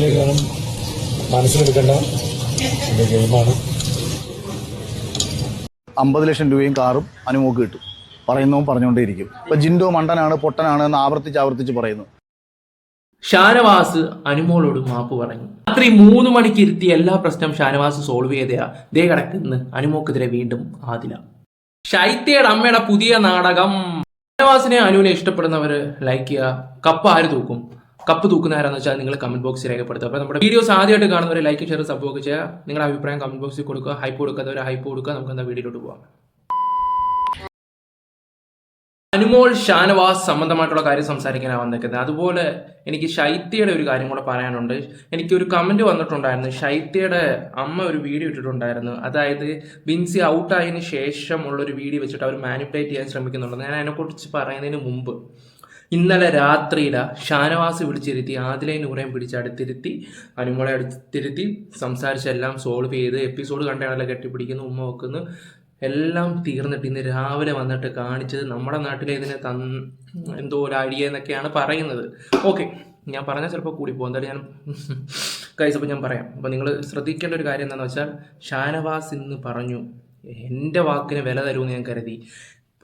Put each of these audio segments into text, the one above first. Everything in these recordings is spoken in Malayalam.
സീരിയസ്ലിയേക്കാളും മനസ്സിലെടുക്കേണ്ട ഒരു ഗെയിമാണ്. അമ്പത് ലക്ഷം രൂപയും കാറും അനുമോക്ക് കിട്ടും. പറയുന്നതും പറഞ്ഞുകൊണ്ടേയിരിക്കും. ഇപ്പൊ ജിൻഡോ മണ്ടനാണ് പൊട്ടനാണ് എന്ന് ആവർത്തിച്ച് ആവർത്തിച്ച് പറയുന്നു. ഷാനവാസ് അനുമോളോട് മാപ്പ് പറഞ്ഞു. രാത്രി മൂന്ന് മണിക്ക് ഇരുത്തി എല്ലാ പ്രശ്നം ഷാനവാസ് സോൾവ് ചെയ്തയാ. ദേ കിടക്കുന്ന. അനുമോക്കെതിരെ വീണ്ടും ആദില. ശൈത്യയുടെ അമ്മയുടെ പുതിയ നാടകം. ഷാനവാസിനെ അനുവിനെ ഇഷ്ടപ്പെടുന്നവര് ലൈക്ക് ചെയ്യുക. കപ്പ് ആര് തൂക്കും? കപ്പ് തൂക്കുന്ന ആരാന്ന് വെച്ചാൽ നിങ്ങൾ കമന്റ് ബോക്സിൽ രേഖപ്പെടുത്തുക. അപ്പോൾ നമ്മുടെ വീഡിയോസ് ആദ്യമായിട്ട് കാണുന്നവരെ ലൈക്ക് ഷെയർ സബ് ഒക്കെ ചെയ്യുക. നിങ്ങളുടെ അഭിപ്രായം കമന്റ് ബോക്സിൽ കൊടുക്കുക. ഹൈപ്പ് കൊടുക്കാത്തവരെ ഹൈപ്പ് കൊടുക്കുക. നമുക്ക് എന്താ വീഡിയോയിലോട്ട് പോകാം അനുമോൾ ഷാനവാസ് സംബന്ധമായിട്ടുള്ള കാര്യം സംസാരിക്കാനാണ് വന്നിരിക്കുന്നത്. അതുപോലെ എനിക്ക് ശൈത്യയുടെ ഒരു കാര്യം കൂടെ പറയാനുണ്ട്. എനിക്ക് ഒരു കമന്റ് വന്നിട്ടുണ്ടായിരുന്നു. ശൈത്യയുടെ അമ്മ ഒരു വീഡിയോ ഇട്ടിട്ടുണ്ടായിരുന്നു. അതായത് ബിൻസി ഔട്ടായതിനു ശേഷമുള്ള ഒരു വീഡിയോ വെച്ചിട്ട് അവർ മാനിപ്പുലേറ്റ് ചെയ്യാൻ ശ്രമിക്കുന്നുണ്ടെന്ന് ഞാൻ അതിനെക്കുറിച്ച് പറയുന്നതിന് മുമ്പ് ഇന്നലെ രാത്രിയില ഷാനവാസ് വിളിച്ചിരുത്തി ആദിലെ നൂറേം പിടിച്ച് അടുത്തിരുത്തി അനുമോളെ അടുത്തിരുത്തി സംസാരിച്ചെല്ലാം സോൾവ് ചെയ്ത് എപ്പിസോഡ് കണ്ടാണല്ലോ കെട്ടിപ്പിടിക്കുന്നു ഉമ്മ വെക്കുന്നു എല്ലാം തീർന്നിട്ട് ഇന്ന് രാവിലെ വന്നിട്ട് കാണിച്ചത് നമ്മുടെ നാട്ടിലെ ഇതിനെ തൻ എന്തോ ഒരു അഴിയ എന്നൊക്കെയാണ് പറയുന്നത്. ഓക്കെ ഞാൻ പറഞ്ഞാൽ ചിലപ്പോൾ കൂടി പോകും എന്തായാലും ഞാൻ കൈസ് അപ്പോൾ ഞാൻ പറയാം. അപ്പോൾ നിങ്ങൾ ശ്രദ്ധിക്കേണ്ട ഒരു കാര്യം എന്താണെന്ന് വെച്ചാൽ ഷാനവാസ് ഇന്ന് പറഞ്ഞു എന്റെ വാക്കിന് വില തരുമെന്ന് ഞാൻ കരുതി.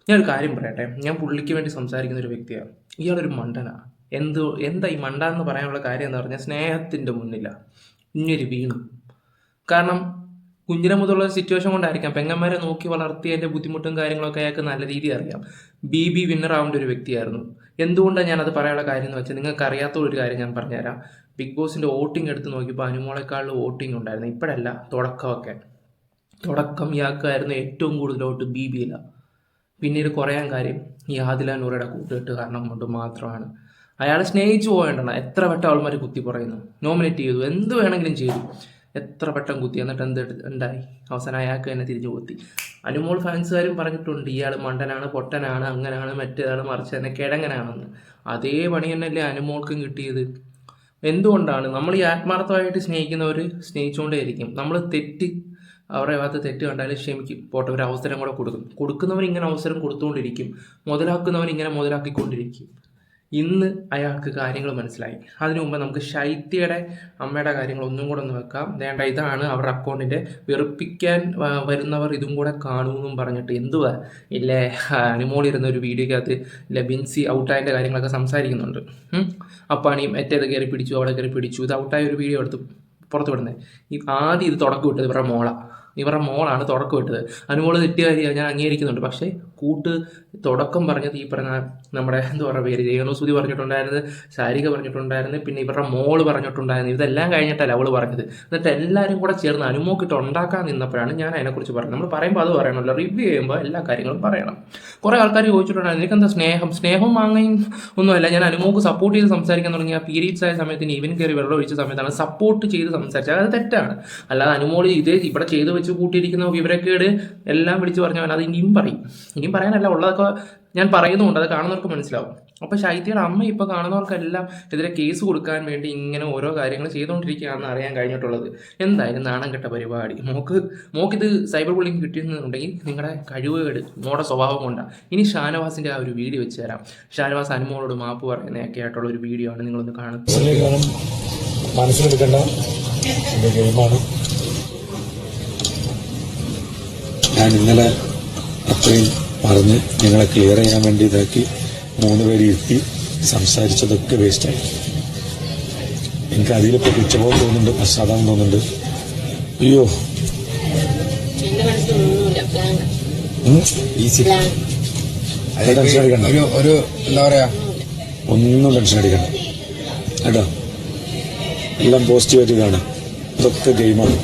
ഞാനൊരു കാര്യം പറയട്ടെ. ഞാൻ പുള്ളിക്ക് വേണ്ടി സംസാരിക്കുന്ന ഒരു വ്യക്തിയാണ് ഇയാളൊരു മണ്ടനാ. എന്തോ എന്താ ഈ മണ്ട എന്ന് പറയാനുള്ള കാര്യം എന്ന് പറഞ്ഞാൽ സ്നേഹത്തിന്റെ മുന്നില്ല ഇങ്ങൊരു വീണു. കാരണം കുഞ്ഞിനെ മുതലുള്ള സിറ്റുവേഷൻ കൊണ്ടായിരിക്കാം പെങ്ങന്മാരെ നോക്കി വളർത്തി അതിന്റെ ബുദ്ധിമുട്ടും കാര്യങ്ങളൊക്കെ അയാൾക്ക് നല്ല രീതി അറിയാം. ബി ബി വിന്നർ ആവേണ്ട ഒരു വ്യക്തിയായിരുന്നു. എന്തുകൊണ്ടാണ് ഞാനത് പറയാനുള്ള കാര്യം എന്ന് വെച്ചാൽ നിങ്ങൾക്ക് അറിയാത്ത ഒരു കാര്യം ഞാൻ പറഞ്ഞുതരാം. ബിഗ് ബോസിന്റെ വോട്ടിംഗ് എടുത്ത് നോക്കിയപ്പോൾ അനുമോളെക്കാളിൽ വോട്ടിംഗ് ഉണ്ടായിരുന്നു. ഇപ്പോഴല്ല തുടക്കമൊക്കെ. തുടക്കം ഇയാൾക്കായിരുന്നു ഏറ്റവും കൂടുതൽ വോട്ട് ബി ബിയിലാണ്. പിന്നീട് കുറയാൻ കാര്യം ഈ ആദില നൂറയുടെ കൂട്ടുകെട്ട് കാരണം കൊണ്ട് മാത്രമാണ്. അയാളെ സ്നേഹിച്ചു പോകേണ്ടതാണ്. എത്ര വട്ടം അവൾമാർ കുത്തി പറയുന്നു. നോമിനേറ്റ് ചെയ്തു. എന്ത് വേണമെങ്കിലും ചെയ്തു. എത്ര വട്ടം കുത്തി. എന്നിട്ട് എന്ത് ഉണ്ടായി അവസാനം അയാൾക്ക് തന്നെ തിരിഞ്ഞു കുത്തി അനുമോൾ ഫാൻസുകാരും പറഞ്ഞിട്ടുണ്ട് ഇയാൾ മണ്ടനാണ് പൊട്ടനാണ് അങ്ങനെയാണ് മറ്റേതാണ് തന്നെ കിഴങ്ങനാണെന്ന്. അതേ പണി തന്നെയല്ലേ അനുമോൾക്കും കിട്ടിയത്. എന്തുകൊണ്ടാണ് നമ്മൾ ഈ ആത്മാർത്ഥമായിട്ട് സ്നേഹിക്കുന്നവർ സ്നേഹിച്ചുകൊണ്ടേയിരിക്കും? നമ്മൾ തെറ്റ് അവരുടെ ഭാഗത്ത് തെറ്റ് കണ്ടാലും ക്ഷമിക്കും. പോട്ടെ ഒരു അവസരം കൂടെ കൊടുക്കും. കൊടുക്കുന്നവർ ഇങ്ങനെ അവസരം കൊടുത്തുകൊണ്ടിരിക്കും. മുതലാക്കുന്നവൻ ഇങ്ങനെ മുതലാക്കിക്കൊണ്ടിരിക്കും. ഇന്ന് അയാൾക്ക് കാര്യങ്ങൾ മനസ്സിലായി. അതിനു മുമ്പ് നമുക്ക് ശൈത്യയുടെ അമ്മയുടെ കാര്യങ്ങൾ ഒന്നും കൂടെ ഒന്ന് വെക്കാം. വേണ്ട ഇതാണ് അവരുടെ അക്കൗണ്ടിന്റെ വെറുപ്പിക്കാൻ വരുന്നവർ ഇതും കൂടെ കാണുമെന്നും പറഞ്ഞിട്ട് എന്തുവാ? ഇല്ലേ അനുമോളിരുന്ന ഒരു വീഡിയോക്കകത്ത് ഇല്ല ബിൻസി ഔട്ടായന്റെ കാര്യങ്ങളൊക്കെ സംസാരിക്കുന്നുണ്ട്. അപ്പാണിയും അപ്പാണി മറ്റേത് കയറി പിടിച്ചു അവിടെ കയറി പിടിച്ചു. ഇത് ഔട്ടായ ഒരു വീഡിയോ എടുത്ത് പുറത്തു വിടുന്നത്. ആദ്യം ഇത് തുടക്കം വിട്ടത് ഇവരുടെ മോള. ഇവരുടെ മോളാണ് തുടക്കം വിട്ടത് അനുമോൾ തെറ്റുകാരിയാണ് ഞാൻ അംഗീകരിക്കുന്നുണ്ട്. പക്ഷേ കൂട്ട് തുടക്കം പറഞ്ഞത് ഈ പറഞ്ഞ നമ്മുടെ എന്താ പറയുക പേര് രേണുസുതി പറഞ്ഞിട്ടുണ്ടായിരുന്നു ശാരിക പറഞ്ഞിട്ടുണ്ടായിരുന്നു പിന്നെ ഇവരുടെ മോൾ പറഞ്ഞിട്ടുണ്ടായിരുന്നു ഇതെല്ലാം കഴിഞ്ഞിട്ടല്ല അവൾ പറഞ്ഞത്. എന്നിട്ട് എല്ലാവരും കൂടെ ചേർന്ന് അനുമോക്കിട്ട് ഉണ്ടാക്കാൻ നിന്നപ്പോഴാണ് ഞാൻ അതിനെക്കുറിച്ച് പറഞ്ഞത്. നമ്മൾ പറയുമ്പോൾ അത് പറയണമല്ലോ റിവ്യൂ ചെയ്യുമ്പോൾ എല്ലാ കാര്യങ്ങളും പറയണം. കുറേ ആൾക്കാർ ചോദിച്ചിട്ടുണ്ടായിരുന്നു നിനക്കെന്താ സ്നേഹം? സ്നേഹം വാങ്ങുകയും ഒന്നുമല്ല. ഞാൻ അനുമോക്ക് സപ്പോർട്ട് ചെയ്ത് സംസാരിക്കാൻ തുടങ്ങിയ പീരീഡ്സ് ആയ സമയത്തിന് ഇവൻ കയറി വെള്ളം ഒഴിച്ച സമയത്താണ് സപ്പോർട്ട് ചെയ്ത് സംസാരിച്ചത്. അത് തെറ്റാണ്. അല്ലാതെ അനുമോൾ ഇത് ഇവിടെ ചെയ്ത് വെച്ച് കൂട്ടിയിരിക്കുന്ന വിവരക്കേട് എല്ലാം വിളിച്ച് പറഞ്ഞവൻ അത് ഇനിയും പറയും. ഇനിയും പറയാനല്ല ഉള്ളതൊക്കെ ഞാൻ പറയുന്നുണ്ട് അത് കാണുന്നവർക്ക് മനസ്സിലാവും. അപ്പോൾ ശൈത്യയുടെ അമ്മ ഇപ്പോൾ കാണുന്നവർക്കെല്ലാം ഇതിലെ കേസ് കൊടുക്കാൻ വേണ്ടി ഇങ്ങനെ ഓരോ കാര്യങ്ങൾ ചെയ്തുകൊണ്ടിരിക്കുകയാണെന്ന് അറിയാൻ കഴിഞ്ഞിട്ടുള്ളത്. എന്തായാലും നാണം കെട്ട പരിപാടി. മോക്ക് മോക്കിത് സൈബർ ബുള്ളിങ് കിട്ടിയെന്നുണ്ടെങ്കിൽ നിങ്ങളുടെ കഴിവുകേട് മോടെ സ്വഭാവം കൊണ്ടാണ് ഇനി ഷാനവാസിന്റെ ആ ഒരു വീഡിയോ വെച്ച് തരാം. ഷാനവാസ് അനുമോളോട് മാപ്പ് പറയുന്നതൊക്കെ ആയിട്ടുള്ള ഒരു വീഡിയോ ആണ് നിങ്ങളൊന്ന് കാണുന്നത് ഞാൻ ഇന്നലെ അത്രയും പറഞ്ഞ് നിങ്ങളെ ക്ലിയർ ചെയ്യാൻ വേണ്ടി ഇതാക്കി മൂന്ന് പേര് ഇരുത്തി സംസാരിച്ചതൊക്കെ വേസ്റ്റായി എനിക്ക് അതിലിപ്പോ കുറ്റബോധം തോന്നുന്നുണ്ട് പശ്ചാത്തലം തോന്നുന്നുണ്ട്. അയ്യോ. ടെൻഷൻ അടിക്കണ്ട. ഒരു എന്താ പറയാ? ഒന്നും ടെൻഷൻ അടിക്കണ്ട. കേട്ടോ? എല്ലാം പോസിറ്റീവായിട്ട് കാണാം ഇതൊക്കെ ഗെയിമാണ്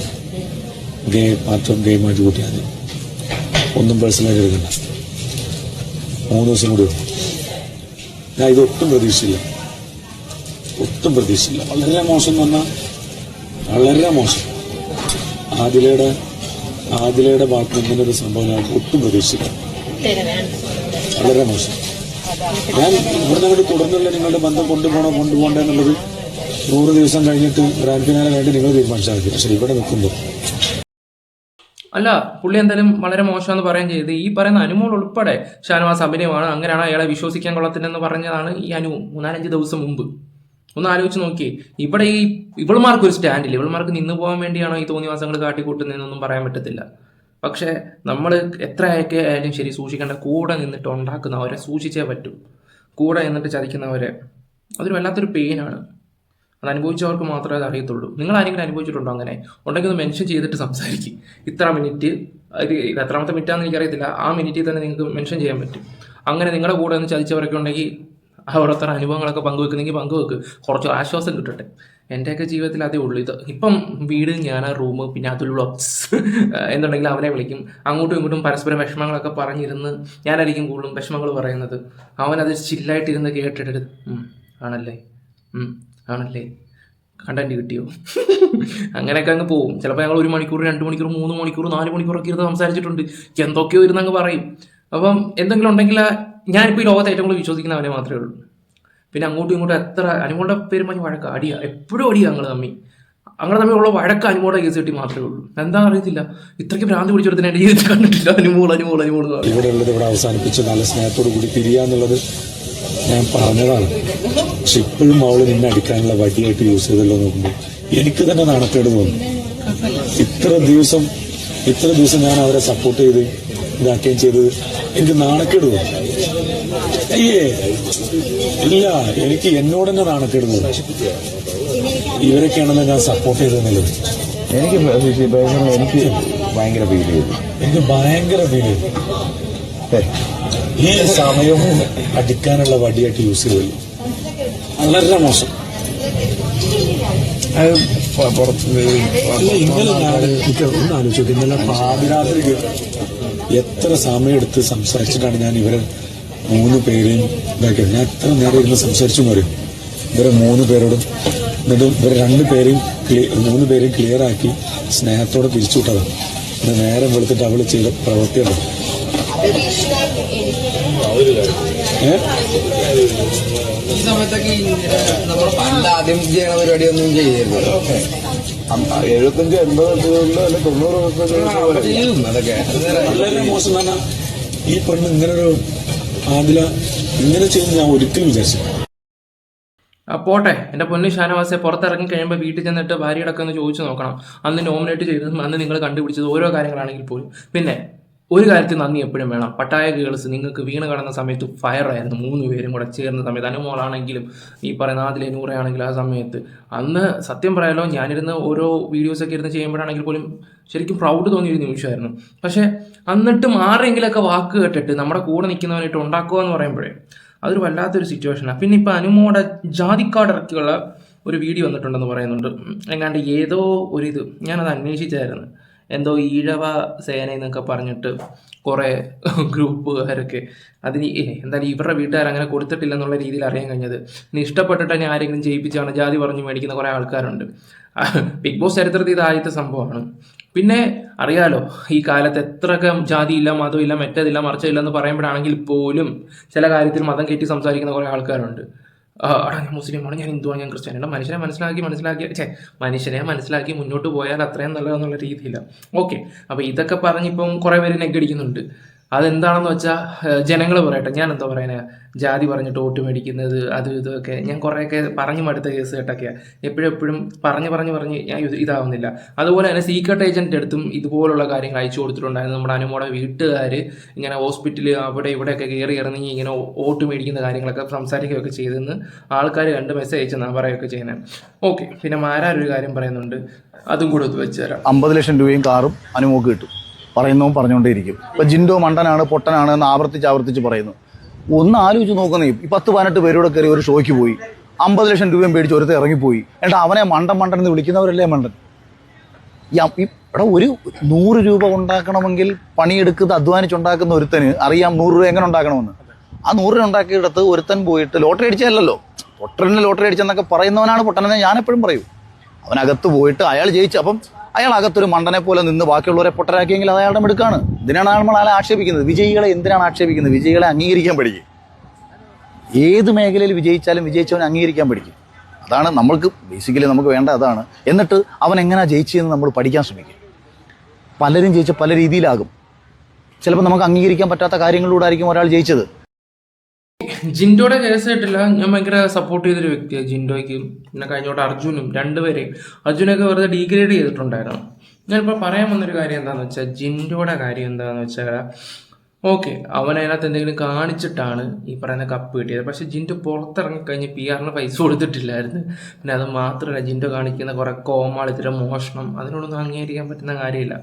ഗെയിം മാത്രം ഗെയിമായിട്ട് കൂട്ടിയാൽ ഒന്നും പേഴ്സണലായിട്ട് എടുക്കണ്ട. മൂന്ന് ദിവസം കൂടി വേണം ഞാൻ ഇതൊട്ടും പ്രതീക്ഷിച്ചില്ല. ഒട്ടും പ്രതീക്ഷിച്ചില്ല. വളരെ മോശം എന്ന് പറഞ്ഞാൽ വളരെ മോശം. ആദിലയുടെ ആദിലയുടെ ഭാഗത്ത് ഇങ്ങനെ ഒരു സംഭവം ഞാൻ ഒട്ടും പ്രതീക്ഷിച്ചില്ല. വളരെ മോശം. ഞാൻ ഇവിടെ അങ്ങോട്ട് തുടർന്നുള്ള നിങ്ങളുടെ ബന്ധം കൊണ്ടുപോകണോ കൊണ്ടുപോകണ്ടെന്നുള്ളത് നൂറ് ദിവസം കഴിഞ്ഞിട്ട് ഗ്രാൻഡ് ഫിനാലെ വേണ്ടി നിങ്ങൾ തീരുമാനിച്ചാൽ മതി. പക്ഷെ ഇവിടെ നിൽക്കുമ്പോൾ അല്ല പുള്ളി എന്തായാലും വളരെ മോശമെന്ന് പറയുകയും ചെയ്ത്. ഈ പറയുന്ന അനുമോൾ ഉൾപ്പെടെ ഷാനവാസ് അഭിനയമാണ്. അങ്ങനെയാണ് അയാളെ വിശ്വസിക്കാൻ കൊള്ളത്തില്ലെന്ന് പറഞ്ഞതാണ് ഈ അനു മൂന്നാലഞ്ച് ദിവസം മുമ്പ്. ഒന്ന് ആലോചിച്ച് നോക്കി ഇവിടെ ഈ ഇവൾമാർക്ക് ഒരു സ്റ്റാൻഡില്ല. ഇവൾമാർക്ക് നിന്ന് പോകാൻ വേണ്ടിയാണോ ഈ തോന്നിവാസങ്ങൾ കാട്ടിക്കൂട്ടുന്നതെന്നൊന്നും പറയാൻ പറ്റത്തില്ല. പക്ഷേ നമ്മൾ എത്രയൊക്കെ ആയാലും ശരി സൂക്ഷിക്കേണ്ട കൂടെ നിന്നിട്ട് ഉണ്ടാക്കുന്നവരെ സൂക്ഷിച്ചേ പറ്റൂ. കൂടെ നിന്നിട്ട് ചതിക്കുന്നവരെ. അതൊരു വല്ലാത്തൊരു പെയിനാണ് അത് അനുഭവിച്ചവർക്ക് മാത്രമേ അത് അറിയത്തുള്ളൂ. നിങ്ങൾ ആരെങ്കിലും അനുഭവിച്ചിട്ടുണ്ടോ അങ്ങനെ? ഉണ്ടെങ്കിൽ ഒന്ന് മെൻഷൻ ചെയ്തിട്ട് സംസാരിക്കും. ഇത്ര മിനിറ്റ് ഇത് എത്രാമത്തെ മിനിറ്റാണെന്ന് എനിക്കറിയത്തില്ല. ആ മിനിറ്റിൽ തന്നെ നിങ്ങൾക്ക് മെൻഷൻ ചെയ്യാൻ പറ്റും. അങ്ങനെ നിങ്ങളുടെ കൂടെ ഒന്ന് ചതിച്ചവരൊക്കെ ഉണ്ടെങ്കിൽ ഓരോരുത്തർ അനുഭവങ്ങളൊക്കെ പങ്കുവെക്കുന്നെങ്കിൽ പങ്കുവെക്ക്. കുറച്ച് ആശ്വാസം കിട്ടട്ടെ. എന്റെയൊക്കെ ജീവിതത്തിൽ അതേ ഉള്ളൂ. ഇത് ഇപ്പം വീട് ഞാൻ റൂം പിന്നെ അതിൽ വ്ളോഗ്സ് എന്നുണ്ടെങ്കിൽ അവനെ വിളിക്കും. അങ്ങോട്ടും ഇങ്ങോട്ടും പരസ്പരം വിഷമങ്ങളൊക്കെ പറഞ്ഞിരുന്ന് ഞാനായിരിക്കും കൂടുതലും വിഷമങ്ങൾ പറയുന്നത്. അവനത് ചില്ലായിട്ടിരുന്ന് കേട്ടിട്ട് "ഉം, ആണല്ലേ? ആണല്ലേ? കണ്ടന്റ് കിട്ടിയോ? അങ്ങനെയൊക്കെ അങ്ങ് പോകും ചിലപ്പോൾ ഞങ്ങൾ ഒരു മണിക്കൂർ രണ്ട് മണിക്കൂർ മൂന്ന് മണിക്കൂർ നാല് മണിക്കൂറൊക്കെ ഇരുന്ന് സംസാരിച്ചിട്ടുണ്ട്. എന്തൊക്കെയോ ഇരുന്ന് അങ്ങ് പറയും. അപ്പം എന്തെങ്കിലും ഉണ്ടെങ്കിൽ ഞാനിപ്പോൾ ഈ ലോകത്ത് ഏറ്റവും കൂടുതൽ വിശ്വസിക്കുന്നവനെ മാത്രമേ ഉള്ളൂ. പിന്നെ അങ്ങോട്ടും ഇങ്ങോട്ടും എത്ര അനുമോളുടെ പേര് പറഞ്ഞ് വഴക്ക അടിയ എപ്പോഴും അടിയാ ഞങ്ങൾ തമ്മി അങ്ങനെ തമ്മിലുള്ള വഴക്ക അനുമോളുടെ കേസ് കിട്ടി മാത്രമേ ഉള്ളൂ. എന്താ അറിയത്തില്ല. ഇത്രയ്ക്ക് ഭ്രാന്ത് പിടിച്ചെടുത്തിന് എന്റെ ജീവിതത്തിൽ കണ്ടിട്ടില്ല. അനുമോൾ അനുമോൾ അനുമോൾ ഇവിടെ ഉള്ളത് ഇവിടെ അവസാനിപ്പിച്ച് നല്ല സ്നേഹത്തോടു കൂടി പിരിയാന്നുള്ളത് ഞാൻ പറഞ്ഞതാണ്. പക്ഷെ ഇപ്പോഴും അവൾ നിന്നെ അടിക്കാനുള്ള വടിയായിട്ട് യൂസ് ചെയ്തല്ലോ നോക്കുമ്പോൾ എനിക്ക് തന്നെ നാണക്കേട് തോന്നുന്നു ഇത്ര ദിവസം ഇത്ര ദിവസം ഞാൻ അവരെ സപ്പോർട്ട് ചെയ്ത് ഇതാക്കുകയും ചെയ്തത് എനിക്ക് നാണക്കേട് തോന്നി. അയ്യേ ഇല്ല എനിക്ക് എന്നോട് തന്നെ നാണക്കേട് തോന്നി. ഇവരൊക്കെയാണല്ലോ ഞാൻ സപ്പോർട്ട് ചെയ്തെന്നുള്ളത് എനിക്ക് എനിക്ക് ഭയങ്കര ഫീൽ ചെയ്തു. എനിക്ക് ഭയങ്കര ഫീൽ ചെയ്തു. ഈ സമയവും അടിക്കാനുള്ള വടിയായിട്ട് യൂസ് ചെയ്തു. വളരെ മോശം. ഇന്നലെ ഒന്ന് ആലോചിച്ചു ഇന്നലെ എത്ര സമയം എടുത്ത് സംസാരിച്ചിട്ടാണ് ഞാൻ ഇവരെ മൂന്ന് പേരെയും ഇതാക്കിയത്. ഞാൻ എത്ര നേരം ഇരുന്ന് സംസാരിച്ചു പറയും ഇവരെ മൂന്ന് പേരോടും എന്നിട്ട് ഇവരെ രണ്ട് പേരെയും മൂന്ന് പേരെയും ക്ലിയർ ആക്കി സ്നേഹത്തോടെ പിരിച്ചുവിട്ടതാണ് നേരം വെളുത്തിട്ട് അവൾ ചെയ്ത പ്രവൃത്തിയാണ്. ഈ സമയത്തൊക്കെ നമ്മൾ പണ്ട് ആദ്യം ചെയ്യണ പരിപാടിയൊന്നും ചെയ്യരുത് എഴുപത്തഞ്ച് എൺപത് അല്ല തൊണ്ണൂറ് ചെയ്യും അതൊക്കെ വളരെ മോശം ഈ പെണ്ണ് ഇങ്ങനൊരു ആദില ഇങ്ങനെ ചെയ്യുന്ന ഞാൻ ഒരിക്കലും വിചാരിച്ചില്ല പോട്ടെ എന്റെ പൊന്നു ഷാനവാസെ പുറത്തിറങ്ങി കഴിയുമ്പോൾ വീട്ടിൽ ചെന്നിട്ട് ഭാര്യയോടൊക്കെ ഒന്ന് ചോദിച്ചു നോക്കണം. അന്ന് നോമിനേറ്റ് ചെയ്തതും അന്ന് നിങ്ങൾ കണ്ടുപിടിച്ചത് ഓരോ കാര്യങ്ങളാണെങ്കിൽ പോലും. പിന്നെ ഒരു കാര്യത്തിൽ നന്ദി എപ്പോഴും വേണം. പട്ടായ ഗേൾസ് നിങ്ങൾക്ക് വീണ് കടന്ന സമയത്ത് ഫയർ ആയിരുന്നു. മൂന്ന് പേരും കൂടെ ചേർന്ന സമയത്ത്. അനുമോളാണെങ്കിലും ഈ പറയുന്ന ആദിലെ നൂറയാണെങ്കിലും ആ സമയത്ത്. അന്ന് സത്യം പറയാലോ ഞാനിരുന്ന് ഓരോ വീഡിയോസൊക്കെ ഇരുന്ന് ചെയ്യുമ്പോഴാണെങ്കിൽ പോലും ശരിക്കും പ്രൗഡ് തോന്നിയൊരു നിമിഷമായിരുന്നു. പക്ഷേ എന്നിട്ടും ആരെങ്കിലുമൊക്കെ വാക്ക് കേട്ടിട്ട് നമ്മുടെ കൂടെ നിൽക്കുന്നവനായിട്ട് ഉണ്ടാക്കുക എന്ന് പറയുമ്പോഴേ അതൊരു വല്ലാത്തൊരു സിറ്റുവേഷനാണ് പിന്നെ ഇപ്പം അനുമോടെ ജാതിക്കാട് ഇറക്കിയുള്ള ഒരു വീഡിയോ വന്നിട്ടുണ്ടെന്ന് പറയുന്നുണ്ട്. എങ്ങാണ്ട് ഏതോ ഒരിത് ഞാനത് അന്വേഷിച്ചായിരുന്നു. എന്തോ ഈഴവ സേന എന്നൊക്കെ പറഞ്ഞിട്ട് കുറേ ഗ്രൂപ്പുകാരൊക്കെ അതിന് എന്തായാലും ഇവരുടെ വീട്ടുകാർ അങ്ങനെ കൊടുത്തിട്ടില്ല എന്നുള്ള രീതിയിൽ അറിയാൻ കഴിഞ്ഞത്. ഇനി ഇഷ്ടപ്പെട്ടിട്ട് തന്നെ ആരെങ്കിലും ജയിപ്പിച്ചാണ് ജാതി പറഞ്ഞു മേടിക്കുന്ന കുറേ ആൾക്കാരുണ്ട്. ബിഗ് ബോസ് ചരിത്രത്തിൽ ഇത് സംഭവമാണ്. പിന്നെ അറിയാലോ ഈ കാലത്ത് എത്രയൊക്കെ ജാതിയില്ല മതമില്ല മറ്റേതില്ല മറിച്ചതില്ല എന്ന് പറയുമ്പോഴാണെങ്കിൽ പോലും ചില കാര്യത്തിൽ മതം കയറ്റി സംസാരിക്കുന്ന കുറേ ആൾക്കാരുണ്ട്. എടാ ഞാൻ മുസ്ലിമാണ് ഞാൻ ഹിന്ദുവാണ് ഞാൻ ക്രിസ്ത്യാനിയാണ് മനുഷ്യനെ മനസ്സിലാക്കി മനസ്സിലാക്കി ചേ മനുഷ്യനെ മനസ്സിലാക്കി മുന്നോട്ട് പോയാൽ അത്രയും നല്ലതെന്നുള്ള രീതിയില്ല. ഓക്കെ അപ്പോൾ ഇതൊക്കെ പറഞ്ഞിപ്പം കുറേ പേര് നെഗടിക്കുന്നുണ്ട്. അതെന്താണെന്ന് വെച്ചാൽ ജനങ്ങൾ പറയട്ടെ ഞാൻ എന്താ പറയുന്നത് ജാതി പറഞ്ഞിട്ട് വോട്ട് മേടിക്കുന്നത് അത് ഇതൊക്കെ ഞാൻ കുറേയൊക്കെ പറഞ്ഞു മടുത്ത കേസ് കേട്ടൊക്കെയാണ് എപ്പോഴും എപ്പോഴും പറഞ്ഞു പറഞ്ഞ് പറഞ്ഞ് ഞാൻ ഇത് ഇതാവുന്നില്ല. അതുപോലെ തന്നെ സീക്രട്ട് ഏജന്റ് അടുത്തും ഇതുപോലുള്ള കാര്യങ്ങൾ അയച്ചു കൊടുത്തിട്ടുണ്ടായിരുന്നു. നമ്മുടെ അനുമോടെ വീട്ടുകാർ ഇങ്ങനെ ഹോസ്പിറ്റലിൽ അവിടെ ഇവിടെയൊക്കെ കയറി ഇറങ്ങി ഇങ്ങനെ വോട്ട് മേടിക്കുന്ന കാര്യങ്ങളൊക്കെ സംസാരിക്കുകയൊക്കെ ചെയ്തെന്ന് ആൾക്കാർ കണ്ട് മെസ്സേജ് അയച്ചെന്നാണ് പറയുകയൊക്കെ ചെയ്യുന്നത് ഓക്കെ പിന്നെ മാരാരൊരു കാര്യം പറയുന്നുണ്ട്. അതും കൂടെ വെച്ച് തരാം. അമ്പത് ലക്ഷം രൂപയും കാറും അനുമോക്ക് കിട്ടും. പറയുന്നവും പറഞ്ഞുകൊണ്ടേയിരിക്കും. ഇപ്പൊ ജിൻഡോ മണ്ടനാണ് പൊട്ടനാണ് എന്ന് ആവർത്തിച്ച് ആവർത്തിച്ച് പറയുന്നു. ഒന്ന് ആലോചിച്ച് നോക്കുന്നേ ഈ പത്ത് പതിനെട്ട് പേരോടെ കയറി ഒരു ഷോയ്ക്ക് പോയി. അമ്പത് ലക്ഷം രൂപയും പേടിച്ച് ഒരുത്തേ ഇറങ്ങിപ്പോയി. എന്നിട്ട് അവനെ മണ്ടൻ മണ്ടൻ എന്ന് വിളിക്കുന്നവരല്ലേ മണ്ടൻ? ഇവിടെ ഒരു നൂറ് രൂപ ഉണ്ടാക്കണമെങ്കിൽ പണിയെടുക്കുന്നത് അധ്വാനിച്ചുണ്ടാക്കുന്ന ഒരുത്തന് അറിയാം നൂറ് രൂപ എങ്ങനെ ഉണ്ടാക്കണമെന്ന്. ആ നൂറ് രൂപ ഉണ്ടാക്കിയെടുത്ത് ഒരുത്തൻ പോയിട്ട് ലോട്ടറി അടിച്ചതല്ലല്ലോ. പൊട്ടറിന് ലോട്ടറി അടിച്ചെന്നൊക്കെ പറയുന്നവനാണ് പൊട്ടനെന്ന് ഞാൻ എപ്പോഴും പറയും. അവനകത്ത് പോയിട്ട് അയാൾ ജയിച്ചു അപ്പം അയാൾ അകത്തൊരു മണ്ടനെ പോലെ നിന്ന് ബാക്കിയുള്ളവരെ പൊട്ടരാക്കിയെങ്കിൽ അത് അയാളുടെ മിടുക്കാണ്. ഇതിനാണ് നമ്മൾ അയാളെ ആക്ഷേപിക്കുന്നത്. വിജയികളെ എന്തിനാണ് ആക്ഷേപിക്കുന്നത്? വിജയികളെ അംഗീകരിക്കാൻ പഠിക്കും. ഏത് മേഖലയിൽ വിജയിച്ചാലും വിജയിച്ചവനെ അംഗീകരിക്കാൻ പഠിക്കും. അതാണ് നമ്മൾക്ക് ബേസിക്കലി നമുക്ക് വേണ്ട അതാണ്. എന്നിട്ട് അവൻ എങ്ങനെയാ ജയിച്ചതെന്ന് നമ്മൾ പഠിക്കാൻ ശ്രമിക്കും. പലരും ജയിച്ച പല രീതിയിലാകും. ചിലപ്പോൾ നമുക്ക് അംഗീകരിക്കാൻ പറ്റാത്ത കാര്യങ്ങളിലൂടെ ആയിരിക്കും ഒരാൾ ജയിച്ചത്. ജിൻഡോയുടെ കേസ് ആയിട്ടില്ല ഞാൻ ഭയങ്കര സപ്പോർട്ട് ചെയ്തൊരു വ്യക്തിയാണ് ജിൻഡോയ്ക്കും. പിന്നെ കഴിഞ്ഞോട്ട് അർജുനും രണ്ടുപേരെയും. അർജുനൊക്കെ വെറുതെ ഡീഗ്രേഡ് ചെയ്തിട്ടുണ്ടായിരുന്നു. ഞാനിപ്പോൾ പറയാൻ വന്നൊരു കാര്യം എന്താണെന്ന് വെച്ചാൽ ജിൻഡോയുടെ കാര്യം എന്താണെന്ന് വെച്ചാൽ ഓക്കെ അവൻ അതിനകത്ത് എന്തെങ്കിലും കാണിച്ചിട്ടാണ് ഈ പറയുന്ന കപ്പ് കിട്ടിയത്. പക്ഷേ ജിൻഡോ പുറത്തിറങ്ങിക്കഴിഞ്ഞ് പി ആറിന് പൈസ കൊടുത്തിട്ടില്ലായിരുന്നു. പിന്നെ അത് മാത്രമല്ല ജിൻഡോ കാണിക്കുന്ന കുറേ കോമാളിത്തരം മോഷണം അതിനോടൊന്നും അംഗീകരിക്കാൻ പറ്റുന്ന കാര്യമില്ല.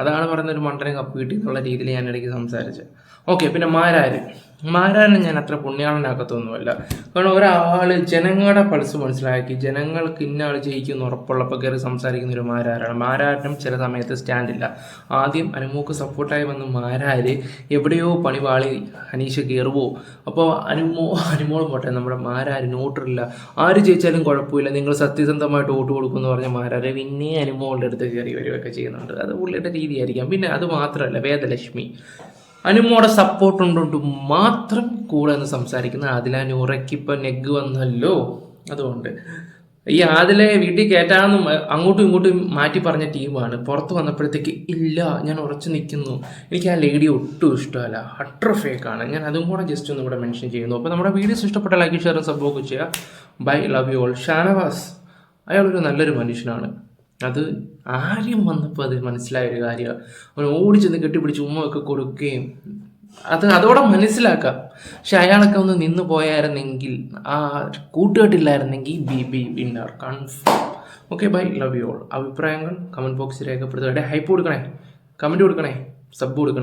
അതാണ് പറയുന്ന ഒരു മണ്ടനെ കപ്പ് കിട്ടി എന്നുള്ള രീതിയിൽ ഞാൻ ഇടയ്ക്ക് സംസാരിച്ചത്. ഓക്കെ പിന്നെ മാരാര്? മാരാരിനെ ഞാൻ അത്ര പുണ്യാളനാക്കത്തൊന്നുമല്ല. കാരണം ഒരാൾ ജനങ്ങളുടെ പൾസ് മനസ്സിലാക്കി ജനങ്ങൾക്ക് ഇന്ന ആൾ ജയിക്കുമെന്ന് ഉറപ്പുള്ളപ്പോൾ കയറി സംസാരിക്കുന്ന ഒരു മാരാരാണ്. മാരാരനും ചില സമയത്ത് സ്റ്റാൻഡില്ല ആദ്യം അനുമോക്ക് സപ്പോർട്ടായി വന്ന മാരാര് എവിടെയോ പണിവാളി അനീഷ് കയറുവോ അപ്പോൾ അനുമോ അനുമോൾ പോട്ടെ നമ്മുടെ മാരാര് നോട്ടറില്ല ആര് ജയിച്ചാലും കുഴപ്പമില്ല. നിങ്ങൾ സത്യസന്ധമായിട്ട് വോട്ട് കൊടുക്കുമെന്ന് പറഞ്ഞ മാരാര് പിന്നെ അനുമോളുടെ അടുത്ത് കയറി വരികയൊക്കെ ചെയ്യുന്നുണ്ട്. അത് പുള്ളിയുടെ രീതിയായിരിക്കാം. പിന്നെ അത് മാത്രമല്ല വേദലക്ഷ്മി. അനുമോടെ സപ്പോർട്ട് ഉണ്ടോണ്ട് മാത്രം കൂടെ എന്ന് സംസാരിക്കുന്ന ആദില ഇപ്പൊ നെഗ് വന്നല്ലോ. അതുകൊണ്ട് ഈ ആദിലെ വീട്ടിൽ കയറ്റാമെന്നും അങ്ങോട്ടും ഇങ്ങോട്ടും മാറ്റി പറഞ്ഞ ടീമാണ്. പുറത്ത് വന്നപ്പോഴത്തേക്ക് ഇല്ല ഞാൻ ഉറച്ചു നിൽക്കുന്നു. എനിക്ക് ആ ലേഡി ഒട്ടും ഇഷ്ടമല്ല. അട്ര ഫേക്കാണ് ഞാൻ അതും കൂടെ ജസ്റ്റ് ഒന്ന് ഇവിടെ മെൻഷൻ ചെയ്യുന്നു. അപ്പോൾ നമ്മുടെ വീഡിയോസ് ഇഷ്ടപ്പെട്ട ലൈക്ക് ഷെയർ സംഭവം ചെയ്യുക. Bye love you all Shanavas. അയാളൊരു നല്ലൊരു മനുഷ്യനാണ്. അത് ആരും വന്നപ്പോൾ അത് മനസ്സിലായ ഒരു കാര്യമാണ് അവൻ ഓടിച്ചെന്ന് കെട്ടിപ്പിടിച്ച് ഉമ്മയൊക്കെ കൊടുക്കുകയും അത് അതോടെ മനസ്സിലാക്കാം. പക്ഷെ അയാളൊക്കെ ഒന്ന് നിന്ന് പോയായിരുന്നെങ്കിൽ ആ കൂട്ടുകെട്ടില്ലായിരുന്നെങ്കിൽ B B winner confirm okay bye love you all അഭിപ്രായങ്ങൾ കമന്റ് ബോക്സിൽ രേഖപ്പെടുത്തുക. ഹൈപ്പ് കൊടുക്കണേ. കമന്റ് കൊടുക്കണേ. സബ് കൊടുക്കണേ.